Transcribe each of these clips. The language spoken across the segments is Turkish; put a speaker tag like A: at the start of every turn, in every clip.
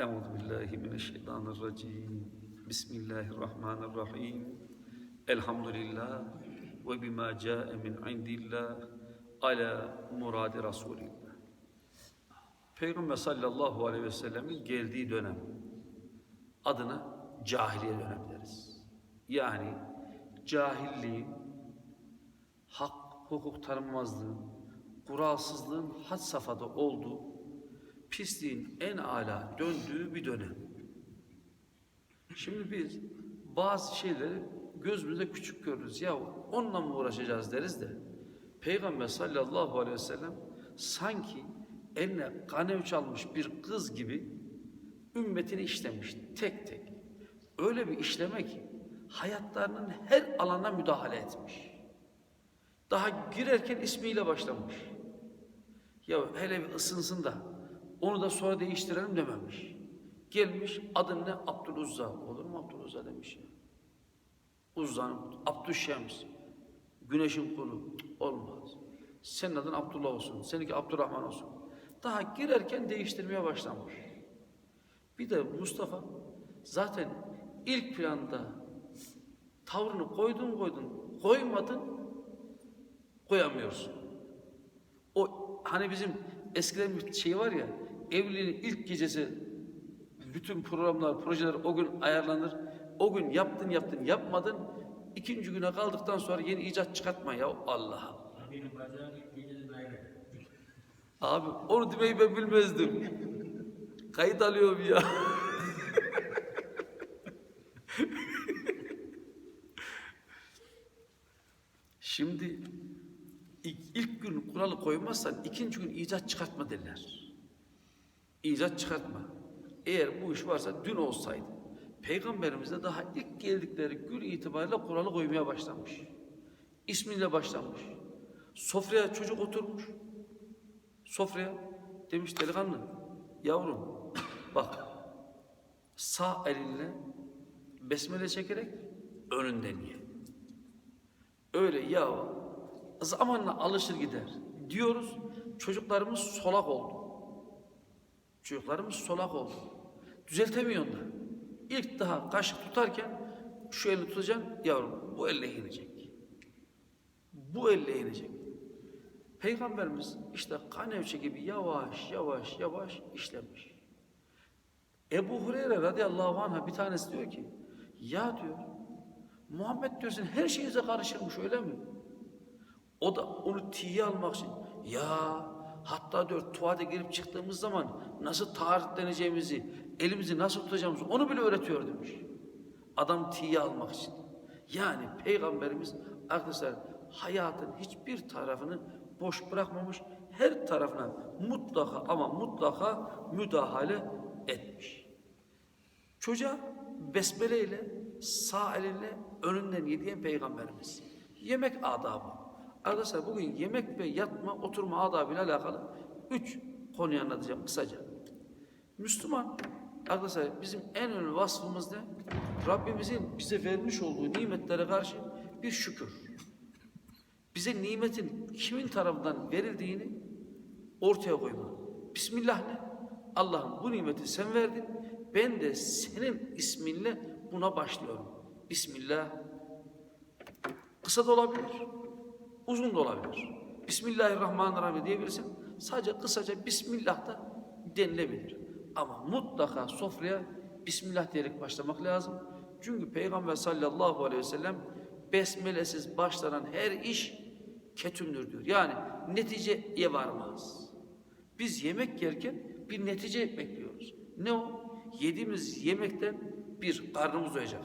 A: Euzu billahi mineşşeytanirracim. Bismillahirrahmanirrahim. Elhamdülillah ve bima ca'e min indillah ala muradi Resulillah. Peygamber sallallahu aleyhi ve sellemin geldiği dönem adına cahiliye dönem deriz. Yani cahilliğin, hak, hukuk tanınmazlığın, kuralsızlığın had safhada olduğu, pisliğin en ala döndüğü bir dönem. Şimdi biz bazı şeyleri gözümüzde küçük görürüz. Ya onunla mı uğraşacağız deriz de. Peygamber sallallahu aleyhi ve sellem sanki eline kanev almış bir kız gibi ümmetini işlemiş tek tek. Öyle bir işleme ki hayatlarının her alana müdahale etmiş. Daha girerken ismiyle başlamış. Ya hele bir ısınsın da onu da sonra değiştirelim dememiş. Gelmiş adın ne? Abdüluzza. Olur mu Abdüluzza demiş ya. Uzza'nın Abdüşşems. Güneşin kulu. Olmaz. Senin adın Abdullah olsun. Seninki Abdurrahman olsun. Daha girerken değiştirmeye başlamış. Bir de Mustafa zaten ilk planda tavrını koydun koydun koymadın koyamıyorsun. O hani bizim eskiden bir şey var ya evliliğin ilk gecesi bütün programlar, projeler o gün ayarlanır. O gün yaptın yaptın yapmadın. ikinci güne kaldıktan sonra yeni icat çıkartma ya Allah Allah. Abi onu demeyi ben bilmezdim. Kayıt alıyorum ya. Şimdi ilk, ilk gün kuralı koymazsan ikinci gün icat çıkartma derler. İcat çıkartma. Eğer bu iş varsa dün olsaydı. Peygamberimiz de daha ilk geldikleri gün itibariyle kuralı koymaya başlamış. İsmiyle başlamış. Sofraya çocuk oturmuş. Sofraya demiş delikanlı, yavrum bak sağ elinle besmele çekerek önünden ye. Öyle ya zamanla alışır gider diyoruz. Çocuklarımız solak oldu. Çocuklarımız solak oldu. Düzeltemiyorlar. İlk daha kaşık tutarken şu elini tutacaksın yavrum bu elle inecek. Bu elle inecek. Peygamberimiz işte kanevçe gibi yavaş yavaş yavaş işlemiş. Ebu Hureyre radıyallahu anh'a bir tanesi diyor ki ya diyor Muhammed diyorsun her şeyinize karışırmış öyle mi? O da onu tiye almak için ya hatta diyor tuvalete girip çıktığımız zaman nasıl taharetleneceğimizi, elimizi nasıl tutacağımızı onu bile öğretiyor demiş. Adam tiye almak için. Yani Peygamberimiz arkadaşlar hayatın hiçbir tarafını boş bırakmamış, her tarafına mutlaka ama mutlaka müdahale etmiş. Çocuğa besmele ile sağ elinle önünden yediğin peygamberimiz. Yemek adabı. Arkadaşlar bugün yemek ve yatma, oturma adabıyla alakalı üç konuyu anlatacağım kısaca. Müslüman arkadaşlar bizim en önemli vasfımız ne? Rabbimizin bize vermiş olduğu nimetlere karşı bir şükür. Bize nimetin kimin tarafından verildiğini ortaya koyma. Bismillah ne? Allah'ım bu nimeti sen verdin. Ben de senin isminle buna başlıyorum. Bismillah. Kısa da olabilir. Uzun da olabilir. Bismillahirrahmanirrahim diyebilirsin. Sadece kısaca Bismillah da denilebilir. Ama mutlaka sofraya Bismillah diyerek başlamak lazım. Çünkü Peygamber sallallahu aleyhi ve sellem besmelesiz başlanan her iş ketündür diyor. Yani neticeye varmaz. Biz yemek yerken bir netice bekliyoruz. Ne o? Yediğimiz yemekten bir, karnımız doyacak.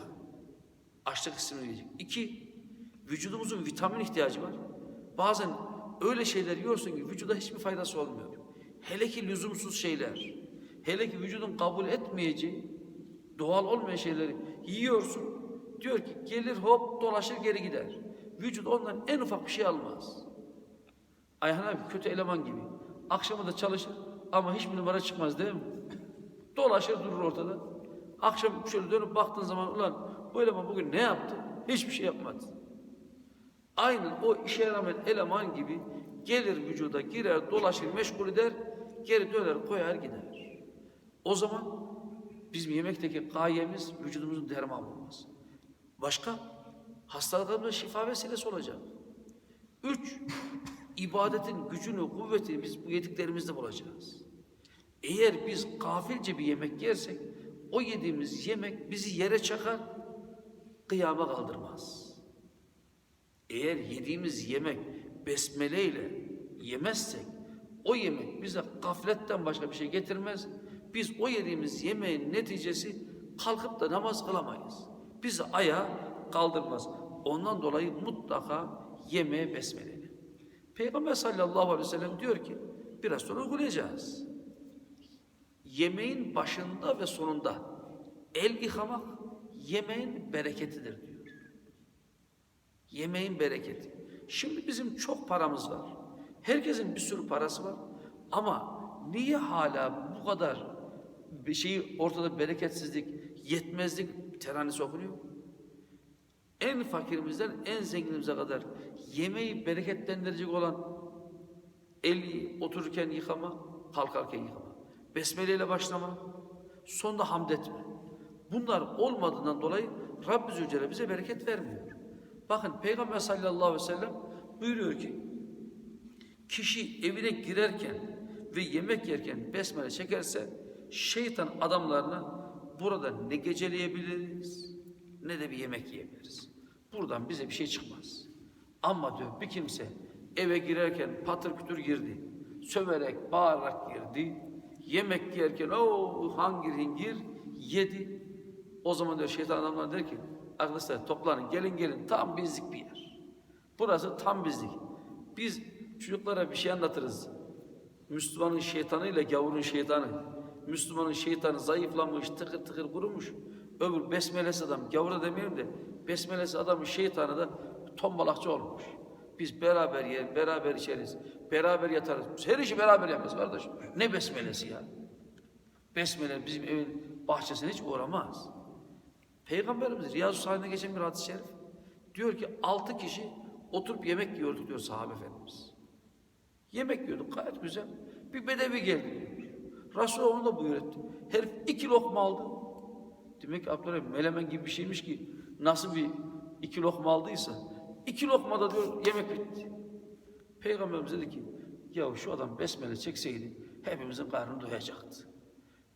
A: Açlık hissini diyecek. İki, vücudumuzun vitamin ihtiyacı var. Bazen öyle şeyler yiyorsun ki vücuda hiçbir faydası olmuyor. Hele ki lüzumsuz şeyler. Hele ki vücudun kabul etmeyeceği, doğal olmayan şeyleri yiyorsun. Diyor ki gelir hop dolaşır geri gider. Vücut ondan en ufak bir şey almaz. Ayhan abi kötü eleman gibi. Akşama da çalışır ama hiçbir numara çıkmaz değil mi? Dolaşır durur ortada. Akşam şöyle dönüp baktığın zaman ulan bu eleman bugün ne yaptı? Hiçbir şey yapmadı. Aynen o işe yaramayan eleman gibi gelir vücuda girer dolaşır meşgul eder geri döner koyar gider. O zaman bizim yemekteki gayemiz vücudumuzun derman olması. Başka? Hastalıklarımıza şifa vesilesi olacak. Üç, ibadetin gücünü, kuvvetini biz bu yediklerimizde bulacağız. Eğer biz gafilce bir yemek yersek, o yediğimiz yemek bizi yere çakar, kıyama kaldırmaz. Eğer yediğimiz yemek besmele ile yemezsek, o yemek bize gafletten başka bir şey getirmez. Biz o yediğimiz yemeğin neticesi kalkıp da namaz kılamayız. Bizi ayağa kaldırmaz. Ondan dolayı mutlaka yemeğe besmeleyle. Peygamber sallallahu aleyhi ve sellem diyor ki, biraz sonra uygulayacağız. Yemeğin başında ve sonunda el yıkamak yemeğin bereketidir diyor. Yemeğin bereketi. Şimdi bizim çok paramız var. Herkesin bir sürü parası var. Ama niye hala bu kadar bir şeyi ortada bereketsizlik, yetmezlik teranesi okunuyor? En fakirimizden en zenginimize kadar yemeği bereketlendirecek olan eli otururken yıkama, kalkarken yıkama. Besmele ile başlama, sonunda hamd etme. Bunlar olmadığından dolayı Rabbi Zülcelal bize bereket vermiyor. Bakın Peygamber sallallahu aleyhi ve sellem buyuruyor ki kişi evine girerken ve yemek yerken besmele çekerse şeytan adamlarına burada ne geceleyebiliriz ne de bir yemek yiyebiliriz. Buradan bize bir şey çıkmaz. Ama diyor bir kimse eve girerken patır kütür girdi. Söverek, bağırarak girdi. Yemek yerken o hangir hingir yedi. O zaman diyor şeytan adamlar der ki arkadaşlar toplanın gelin gelin tam bizlik bir yer. Burası tam bizlik. Biz çocuklara bir şey anlatırız. Müslümanın şeytanıyla gavurun şeytanı. Müslümanın şeytanı zayıflamış, tıkır tıkır kurumuş. Öbür besmelesi adam, gavura demeyelim de besmelesi adamın şeytanı da tombalakçı olmuş. Biz beraber yer, beraber içeriz, beraber yatarız. Her işi beraber yaparız kardeşim. Ne besmelesi ya? Besmele bizim evin bahçesine hiç uğramaz. Peygamberimiz Riyazu Salih'ine geçen bir hadis-i şerif. Diyor ki altı kişi oturup yemek yiyorduk diyor sahabe efendimiz. Yemek yiyorduk gayet güzel. Bir bedevi geldi. Resulullah onu da buyur etti. Herif iki lokma aldı. Demek ki Abdurrahim melemen gibi bir şeymiş ki nasıl bir iki lokma aldıysa iki lokmada diyor yemek bitti. Peygamberimiz dedi ki ya şu adam besmele çekseydi hepimizin karnını doyacaktı.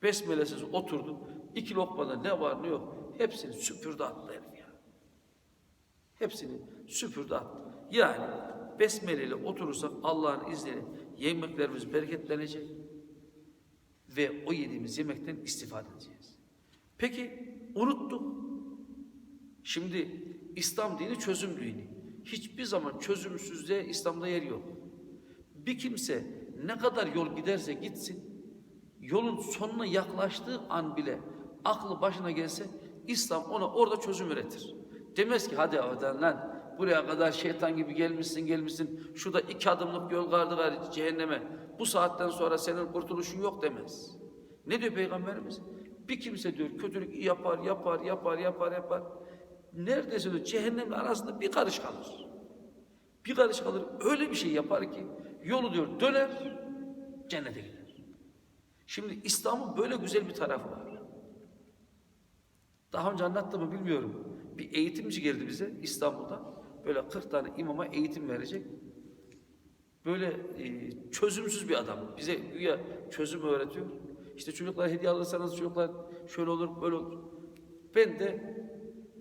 A: Besmelesiz oturdu. iki lokmada ne var ne yok hepsini süpürdü attı herif ya. Hepsini süpürdü attı. Yani besmeleyle oturursak Allah'ın izniyle yemeklerimiz bereketlenecek ve o yediğimiz yemekten istifade edeceğiz. Peki unuttuk. Şimdi İslam dini çözüm dini. Hiçbir zaman çözümsüzlüğe İslam'da yer yok. Bir kimse ne kadar yol giderse gitsin, yolun sonuna yaklaştığı an bile aklı başına gelse İslam ona orada çözüm üretir. Demez ki hadi oradan lan buraya kadar şeytan gibi gelmişsin gelmişsin şurada iki adımlık yol vardı var cehenneme bu saatten sonra senin kurtuluşun yok demez. Ne diyor Peygamberimiz? Bir kimse diyor kötülük yapar yapar yapar yapar yapar. Neredeyse diyor cehennemle arasında bir karış kalır. Bir karış kalır öyle bir şey yapar ki yolu diyor döner cennete gider. Şimdi İslam'ın böyle güzel bir tarafı var. Daha önce anlattım mı bilmiyorum. Bir eğitimci geldi bize İstanbul'da. Böyle 40 tane imama eğitim verecek. Böyle e, çözümsüz bir adam. Bize güya çözüm öğretiyor. İşte çocuklara hediye alırsanız çocuklar şöyle olur böyle olur. Ben de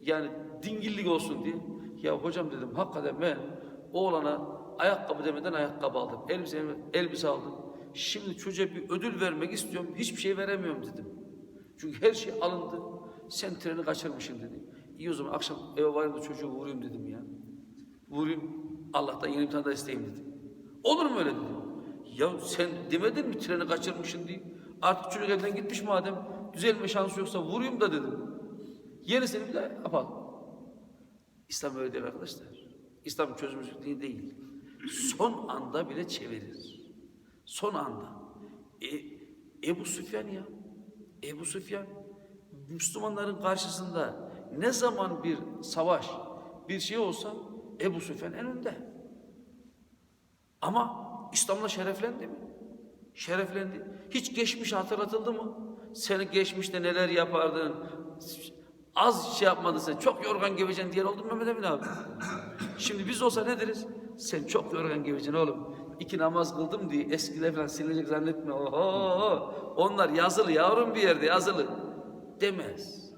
A: yani dingillik olsun diye ya hocam dedim hakikaten ben oğlana ayakkabı demeden ayakkabı aldım. Elbise, elbise aldım. Şimdi çocuğa bir ödül vermek istiyorum. Hiçbir şey veremiyorum dedim. Çünkü her şey alındı. Sen treni kaçırmışsın dedi. İyi o zaman akşam eve varayım da çocuğu vurayım dedim ya. Vurayım Allah'tan yeni bir tane daha isteyeyim dedim. Olur mu öyle dedim. Ya sen demedin mi treni kaçırmışsın diye. Artık çocuk evden gitmiş madem düzelme şansı yoksa vurayım da dedim. Yenisini bir daha yapalım. İslam öyle değil arkadaşlar. İslam çözümsüzlük dini değil. Son anda bile çevirir. Son anda. E, Ebu Süfyan ya. Ebu Süfyan Müslümanların karşısında ne zaman bir savaş, bir şey olsa Ebu Süfyan en önde. Ama İslam'la şereflendi mi? Şereflendi. Hiç geçmiş hatırlatıldı mı? Seni geçmişte neler yapardın? Az şey yapmadın sen. Çok yorgan gevecen diyen oldu mu Mehmet Emin abi? Şimdi biz olsa ne deriz? Sen çok yorgan gevecen oğlum. İki namaz kıldım diye eskiler falan silinecek zannetme. Oho, onlar yazılı yavrum bir yerde yazılı. Demez.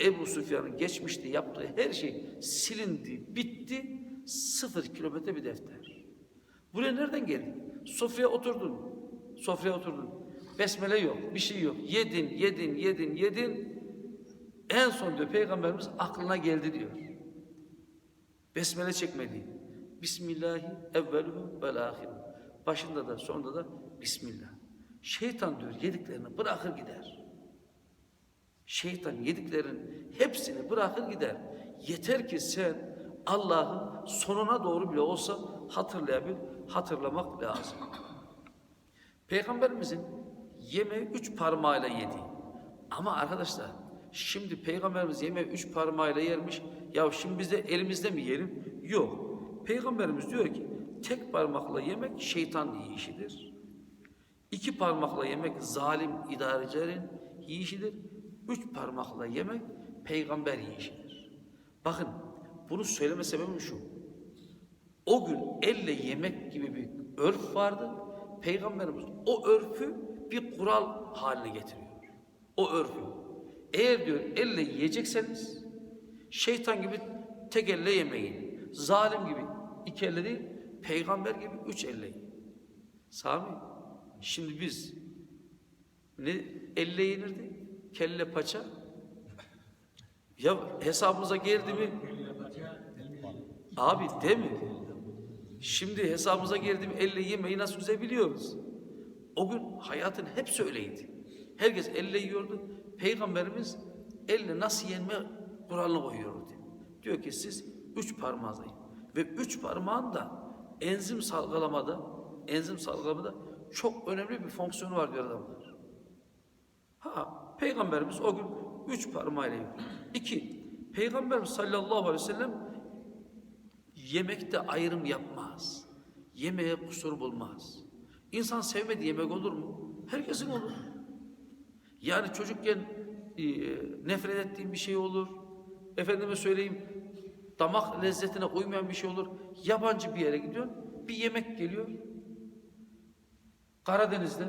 A: Ebu Süfyan'ın geçmişte yaptığı her şey silindi, bitti. Sıfır kilometre bir defter. Buraya nereden geldin? Sofraya oturdun. Sofraya oturdun. Besmele yok, bir şey yok. Yedin, yedin, yedin, yedin. En son diyor Peygamberimiz aklına geldi diyor. Besmele çekmedi. Bismillahi evveluhu vel ahiru. Başında da sonunda da Bismillah. Şeytan diyor yediklerini bırakır gider. Şeytan yediklerin hepsini bırakır gider. Yeter ki sen Allah'ı sonuna doğru bile olsa hatırlayabil, hatırlamak lazım. Peygamberimizin yemeği üç parmağıyla yedi. Ama arkadaşlar şimdi peygamberimiz yemeği üç parmağıyla yermiş. Ya şimdi biz de elimizde mi yiyelim? Yok. Peygamberimiz diyor ki tek parmakla yemek şeytan yiyişidir. İki parmakla yemek zalim idarecilerin yiyişidir. Üç parmakla yemek peygamber yiyişidir. Bakın bunu söyleme sebebim şu. O gün elle yemek gibi bir örf vardı. Peygamberimiz o örfü bir kural haline getiriyor. O örfü. Eğer diyor elle yiyecekseniz şeytan gibi tek elle yemeyin. Zalim gibi iki elle değil, peygamber gibi üç elle yiyin. Sami, şimdi biz ne elle yenirdi? Kelle paça. Ya hesabımıza geldi mi? Abi değil mi? Şimdi hesabımıza girdim elle yemeyi nasıl güzel biliyoruz. O gün hayatın hepsi öyleydi. Herkes elle yiyordu. Peygamberimiz elle nasıl yenme kuralını koyuyordu. Diyor ki siz üç parmağınızla. Ve üç parmağın da enzim salgılamada enzim salgılamada çok önemli bir fonksiyonu var diyor adamlar. Ha, Peygamberimiz o gün üç parmağıyla yiyor. İki, Peygamberimiz sallallahu aleyhi ve sellem Yemekte ayrım yapmaz. Yemeğe kusur bulmaz. İnsan sevmediği yemek olur mu? Herkesin olur. Yani çocukken e, nefret ettiğim bir şey olur. Efendime söyleyeyim damak lezzetine uymayan bir şey olur. Yabancı bir yere gidiyorsun. Bir yemek geliyor. Karadeniz'de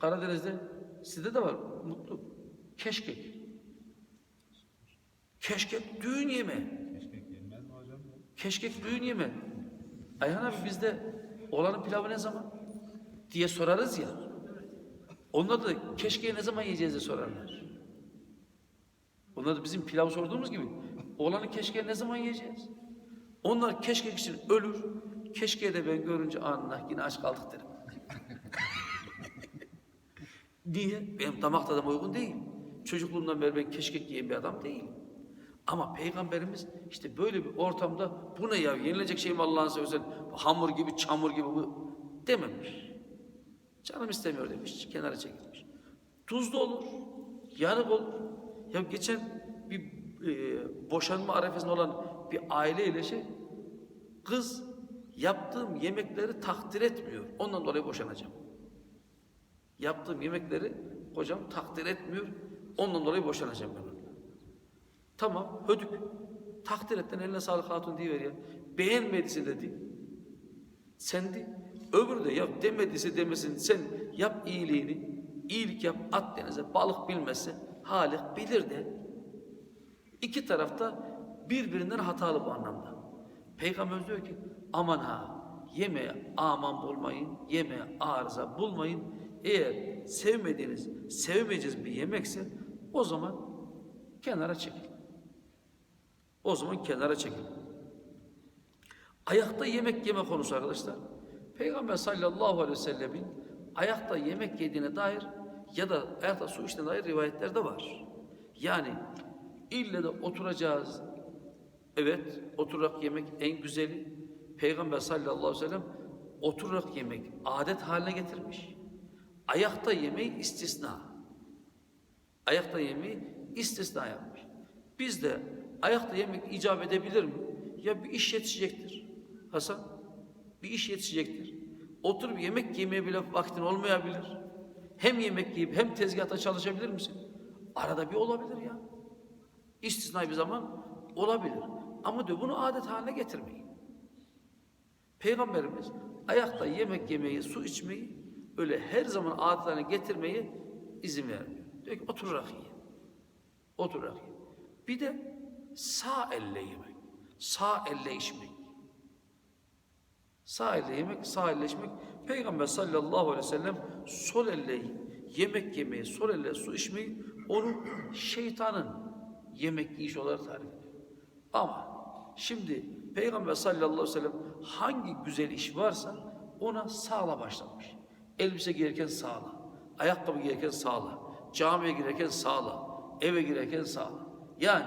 A: Karadeniz'de sizde de var mutlu. Keşkek. Keşkek düğün yemeği.
B: Keşkek yenmez mi hocam?
A: Keşkek düğün yeme. Ayhan abi bizde olanın pilavı ne zaman? diye sorarız ya. Onlar da keşkeği ne zaman yiyeceğiz diye sorarlar. Onlar da bizim pilav sorduğumuz gibi olanı keşkeği ne zaman yiyeceğiz? Onlar keşkek için ölür. Keşkeği de ben görünce anla yine aç kaldık derim. Niye? Benim damak tadıma uygun değil. Çocukluğumdan beri ben keşkek yiyen bir adam değilim. Ama Peygamberimiz işte böyle bir ortamda bu ne ya yenilecek şey mi Allah'ın seversen hamur gibi çamur gibi bu dememiş. Canım istemiyor demiş kenara çekilmiş. Tuzlu olur, yanık olur. Ya geçen bir e, boşanma arefesinde olan bir aileyle şey kız yaptığım yemekleri takdir etmiyor. Ondan dolayı boşanacağım. Yaptığım yemekleri kocam takdir etmiyor. Ondan dolayı boşanacağım ben onunla. Tamam hödük. Takdir etten eline sağlık hatun diye ver ya. Beğenmediyse dedi. Sendi. Öbürü de ya demediyse demesin. Sen yap iyiliğini. iyilik yap at denize. Balık bilmezse Halik bilir de. İki tarafta birbirinden hatalı bu anlamda. Peygamber diyor ki aman ha yemeğe aman bulmayın. Yemeğe arıza bulmayın. Eğer sevmediğiniz, sevmeyeceğiz bir yemekse o zaman kenara çekil. O zaman kenara çekil. Ayakta yemek yeme konusu arkadaşlar. Peygamber sallallahu aleyhi ve sellemin ayakta yemek yediğine dair ya da ayakta su içtiğine dair rivayetler de var. Yani ille de oturacağız. Evet, oturarak yemek en güzeli. Peygamber sallallahu aleyhi ve sellem oturarak yemek adet haline getirmiş. Ayakta yemeği istisna. Ayakta yemeği istisna yapmış. Biz de ayakta yemek icap edebilir mi? Ya bir iş yetişecektir. Hasan, bir iş yetişecektir. Oturup yemek yemeye bile vaktin olmayabilir. hem yemek yiyip hem tezgahta çalışabilir misin? Arada bir olabilir ya. İstisnai bir zaman olabilir. Ama diyor bunu adet haline getirmeyin. Peygamberimiz ayakta yemek yemeyi, su içmeyi öyle her zaman adet haline getirmeyi izin vermiyor. Diyor ki oturarak yiyin. Oturarak yiyin. Bir de sağ elle yemek. Sağ elle içmek. Sağ elle yemek, sağ elle içmek. Peygamber sallallahu aleyhi ve sellem sol elle yemek yemeyi, sol elle su içmeyi onu şeytanın yemek yiyiş olarak tarif ediyor. Ama şimdi Peygamber sallallahu aleyhi ve sellem hangi güzel iş varsa ona sağla başlamış. Elbise giyerken sağla, ayakkabı giyerken sağla, camiye girerken sağla, eve girerken sağla. Yani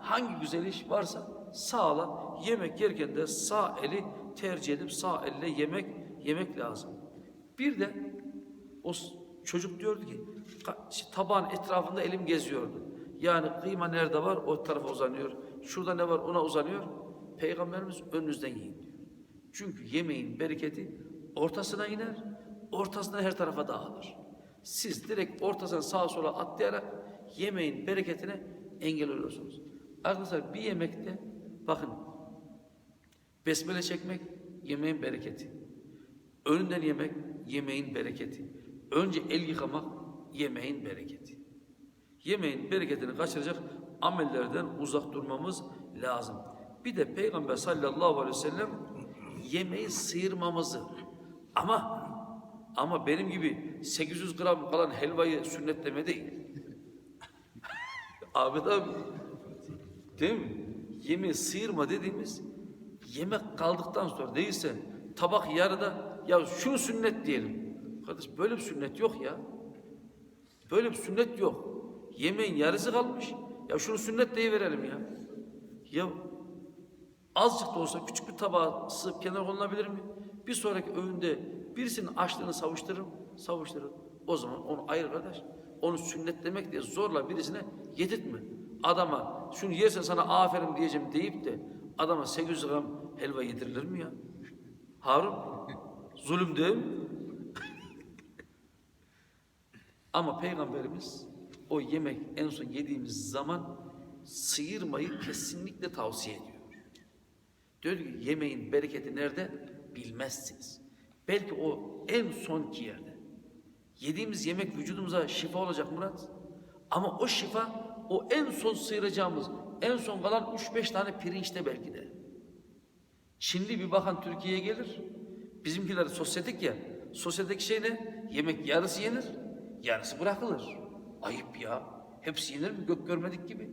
A: hangi güzel iş varsa sağla, yemek yerken de sağ eli tercih edip sağ elle yemek yemek lazım. Bir de o çocuk diyordu ki tabağın etrafında elim geziyordu. Yani kıyma nerede var o tarafa uzanıyor. Şurada ne var ona uzanıyor. Peygamberimiz önünüzden yiyin diyor. Çünkü yemeğin bereketi ortasına iner, ortasına her tarafa dağılır. Siz direkt ortasına sağa sola atlayarak yemeğin bereketine engel oluyorsunuz. Arkadaşlar bir yemekte bakın besmele çekmek yemeğin bereketi. Önünden yemek yemeğin bereketi. Önce el yıkamak yemeğin bereketi. Yemeğin bereketini kaçıracak amellerden uzak durmamız lazım. Bir de Peygamber sallallahu aleyhi ve sellem yemeği sıyırmamızı ama ama benim gibi 800 gram kalan helvayı sünnetleme değil. Ahmet abi değil mi? Yemeği sıyırma dediğimiz yemek kaldıktan sonra değilse tabak yarıda ya şunu sünnet diyelim. Kardeş böyle bir sünnet yok ya. Böyle bir sünnet yok. Yemeğin yarısı kalmış. Ya şunu sünnet deyiverelim ya. Ya azıcık da olsa küçük bir tabağa sığıp kenar konulabilir mi? Bir sonraki öğünde birisinin açlığını savuşturur, savuşturur. O zaman onu ayır kardeş. Onu sünnet demek diye zorla birisine yedirtme. Adama şunu yersen sana aferin diyeceğim deyip de adama 800 gram helva yedirilir mi ya? Harun, zulüm değil mi? Ama Peygamberimiz o yemek en son yediğimiz zaman sıyırmayı kesinlikle tavsiye ediyor. Diyor ki yemeğin bereketi nerede bilmezsiniz. Belki o en sonki yerde. Yediğimiz yemek vücudumuza şifa olacak Murat. Ama o şifa o en son sıyıracağımız en son kalan 3-5 tane pirinçte belki de. Çinli bir bakan Türkiye'ye gelir. Bizimkiler sosyetik ya. Sosyetik şey ne? Yemek yarısı yenir, yarısı bırakılır. Ayıp ya. Hepsi yenir mi? Gök görmedik gibi.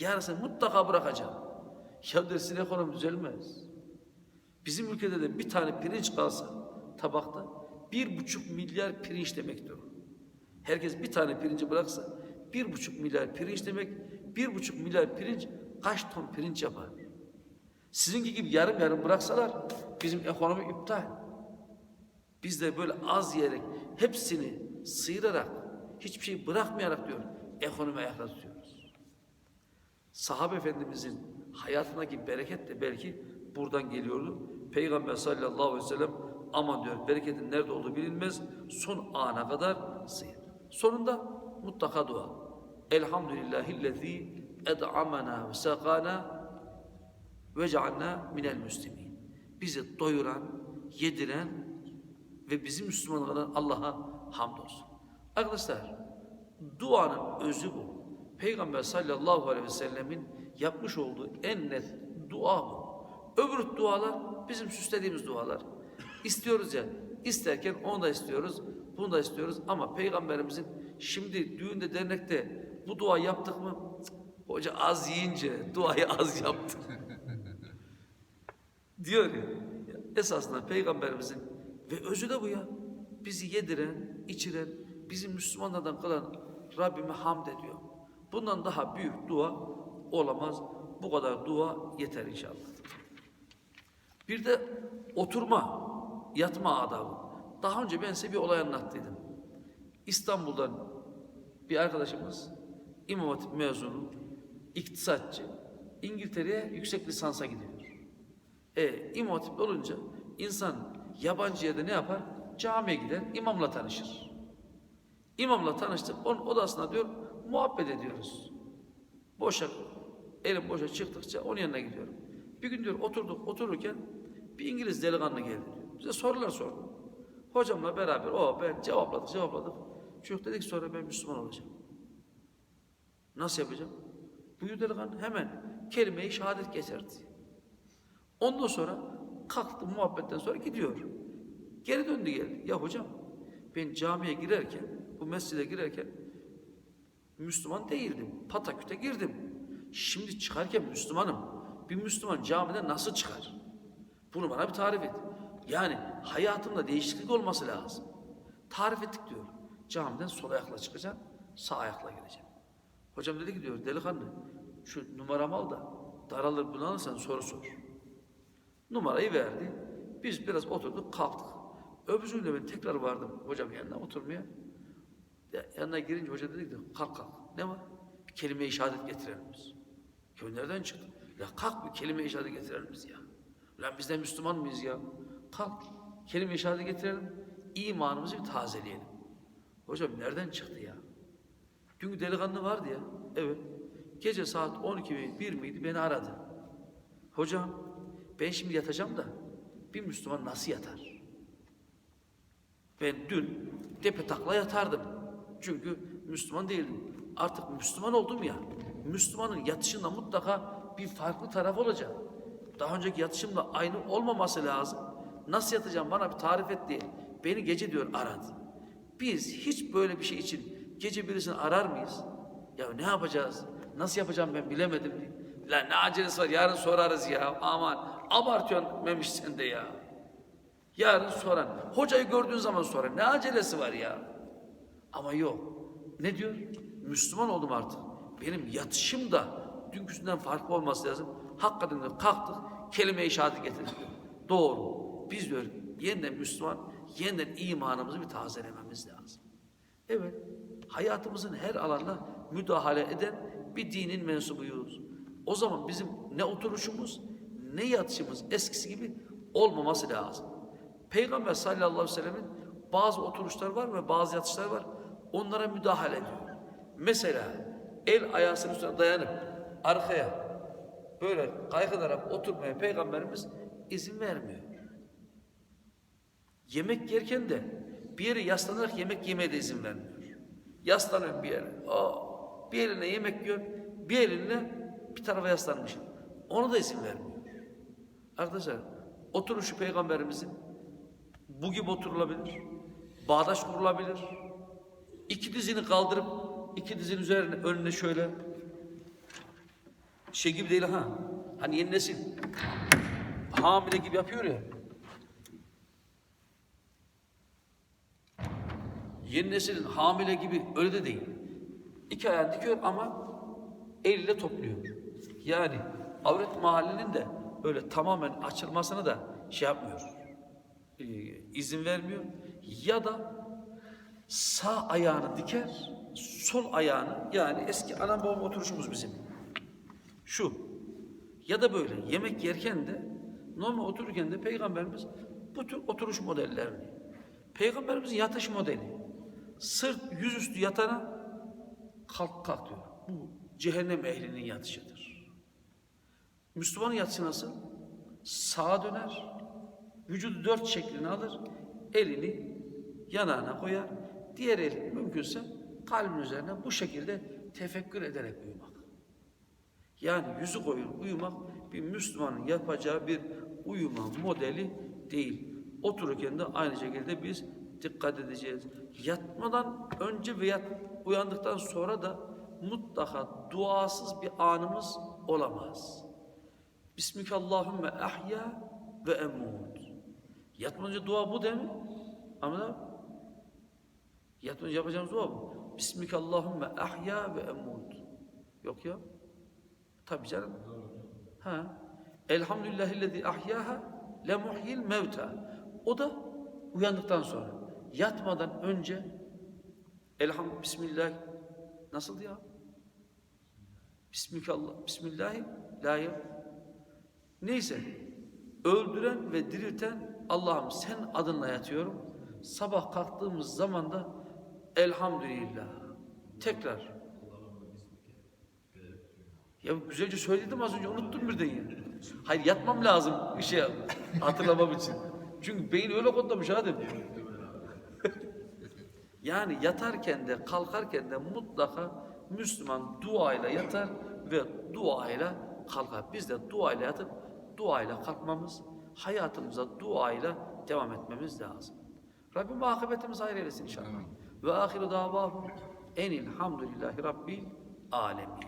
A: Yarısı mutlaka bırakacağım. Ya dersin ekonomi düzelmez. Bizim ülkede de bir tane pirinç kalsa tabakta bir buçuk milyar pirinç demektir. Herkes bir tane pirinci bıraksa bir buçuk milyar pirinç demek bir buçuk milyar pirinç kaç ton pirinç yapar? Sizinki gibi yarım yarım bıraksalar bizim ekonomi iptal. Biz de böyle az yiyerek hepsini sıyırarak hiçbir şey bırakmayarak diyor ekonomi ayakta tutuyoruz. Sahabe Efendimizin hayatındaki bereket de belki buradan geliyordu. Peygamber sallallahu aleyhi ve sellem aman diyor bereketin nerede olduğu bilinmez son ana kadar sıyır. Sonunda mutlaka dua. Elhamdülillahillezî ed'amana ve sakana ve cealna minel müslimin. Bizi doyuran, yediren ve bizi Müslüman kılan Allah'a hamdolsun. Arkadaşlar duanın özü bu. Peygamber sallallahu aleyhi ve sellemin yapmış olduğu en net dua bu. Öbür dualar bizim süslediğimiz dualar. İstiyoruz ya, isterken onu da istiyoruz, bunu da istiyoruz ama Peygamberimizin şimdi düğünde dernekte bu dua yaptık mı? Hoca az yiyince duayı az yaptı. Diyor ya, esasında Peygamberimizin ve özü de bu ya. Bizi yediren, içiren, bizi Müslümanlardan kılan Rabbime hamd ediyor. Bundan daha büyük dua olamaz. Bu kadar dua yeter inşallah. Bir de oturma, yatma adabı. Daha önce ben size bir olay anlattıydım. İstanbul'dan bir arkadaşımız İmam Hatip mezunu, iktisatçı, İngiltere'ye yüksek lisansa gidiyor. E, İmam Hatip olunca insan yabancı yerde ne yapar? Camiye gider, imamla tanışır. İmamla tanıştık. Onun odasına diyor muhabbet ediyoruz. Boşa, elim boşa çıktıkça onun yanına gidiyorum. Bir gün diyor oturduk, otururken bir İngiliz delikanlı geldi diyor. Bize sorular sordu. Hocamla beraber o ben cevapladık, cevapladık. Çocuk dedik sonra ben Müslüman olacağım. Nasıl yapacağım? Buyur delikanlı hemen kelime-i şehadet getirdi. Ondan sonra kalktı muhabbetten sonra gidiyor. Geri döndü geldi. Ya hocam ben camiye girerken, bu mescide girerken Müslüman değildim. Pataküte girdim. Şimdi çıkarken Müslümanım. Bir Müslüman camiden nasıl çıkar? Bunu bana bir tarif et. Yani hayatımda değişiklik olması lazım. Tarif ettik diyor. Camiden sol ayakla çıkacaksın, sağ ayakla gireceksin. Hocam dedi ki diyor delikanlı şu numaramı al da daralır bunu alırsan soru sor. Numarayı verdi. Biz biraz oturduk kalktık. Öbürsü gün ben tekrar vardım hocam yanına oturmaya. Ya, yanına girince hoca dedi ki kalk kalk. Ne var? Bir kelime-i şehadet getirelim biz. Nereden çıktı? Ya kalk bir kelime-i şehadet getirelim biz ya. Lan biz de Müslüman mıyız ya? Kalk kelime-i şehadet getirelim. İmanımızı bir tazeleyelim. Hocam nereden çıktı ya? Çünkü delikanlı vardı ya. Evet. Gece saat 12 mi 1 miydi beni aradı. Hocam ben şimdi yatacağım da bir Müslüman nasıl yatar? Ben dün tepe takla yatardım. Çünkü Müslüman değildim. Artık Müslüman oldum ya. Müslümanın yatışında mutlaka bir farklı taraf olacak. Daha önceki yatışımla aynı olmaması lazım. Nasıl yatacağım bana bir tarif et diye. Beni gece diyor aradı. Biz hiç böyle bir şey için gece birisini arar mıyız? Ya ne yapacağız? Nasıl yapacağım ben bilemedim diye. Lan ne acelesi var yarın sorarız ya. Aman abartıyorsun Memiş sen de ya. Yarın soran. Hocayı gördüğün zaman soran. Ne acelesi var ya? Ama yok. Ne diyor? Müslüman oldum artık. Benim yatışım da dünküsünden farklı olması lazım. Hakikaten de kalktık. Kelime-i şehadet getirdik. Doğru. Biz diyor yeniden Müslüman, yeniden imanımızı bir tazelememiz lazım. Evet. Hayatımızın her alanına müdahale eden bir dinin mensubuyuz. O zaman bizim ne oturuşumuz ne yatışımız eskisi gibi olmaması lazım. Peygamber sallallahu aleyhi ve sellemin bazı oturuşlar var ve bazı yatışlar var. Onlara müdahale ediyor. Mesela el ayağının üstüne dayanıp arkaya böyle kaykılarak oturmaya Peygamberimiz izin vermiyor. Yemek yerken de bir yere yaslanarak yemek yemeye de izin vermiyor. Yaslanıyor bir yere. Aa, bir eline yemek yiyor, bir eline bir tarafa yaslanmış. Ona da izin vermiyor. Arkadaşlar oturuşu peygamberimizin bu gibi oturulabilir. Bağdaş kurulabilir. İki dizini kaldırıp iki dizin üzerine önüne şöyle şey gibi değil ha. Hani yeni nesil hamile gibi yapıyor ya. Yeni neslin hamile gibi öyle de değil. İki ayağını dikiyor ama eliyle topluyor. Yani avret mahallinin de öyle tamamen açılmasına da şey yapmıyor. Ee, izin vermiyor. Ya da sağ ayağını diker, sol ayağını yani eski anam babam oturuşumuz bizim. Şu. Ya da böyle yemek yerken de normal otururken de peygamberimiz bu tür oturuş modellerini peygamberimizin yatış modeli sırt yüzüstü yatana kalk kalk diyor. Bu cehennem ehlinin yatışıdır. Müslümanın yatışı nasıl? Sağa döner, vücudu dört şeklini alır, elini yanağına koyar, diğer el mümkünse kalbin üzerine bu şekilde tefekkür ederek uyumak. Yani yüzü koyup uyumak bir Müslümanın yapacağı bir uyuma modeli değil. Otururken de aynı şekilde biz dikkat edeceğiz. Yatmadan önce ve yat, uyandıktan sonra da mutlaka duasız bir anımız olamaz. Bismikallahümme ahya ve emut. Yatmadan önce dua bu değil mi? Ama yatmadan önce yapacağımız dua bu. Bismikallahümme ahya ve emut. Yok ya. Tabii canım. Ha. Elhamdülillahillezî ahyaha le muhyil mevta. O da uyandıktan sonra. Yatmadan önce elham bismillah nasıl ya? Bismillah bismillahi la ya. Neyse öldüren ve dirilten Allah'ım sen adınla yatıyorum. Sabah kalktığımız zaman da Elhamdülillah. Tekrar. Ya güzelce söyledim az önce unuttum birden ya. Hayır yatmam lazım bir şey hatırlamam için. Çünkü beyin öyle kodlamış Adem. Yani yatarken de kalkarken de mutlaka Müslüman duayla yatar ve duayla kalkar. Biz de duayla yatıp duayla kalkmamız, hayatımıza duayla devam etmemiz lazım. Rabbim akıbetimizi hayır eylesin inşallah. Ve ahiru davahum enilhamdülillahi rabbil alemin.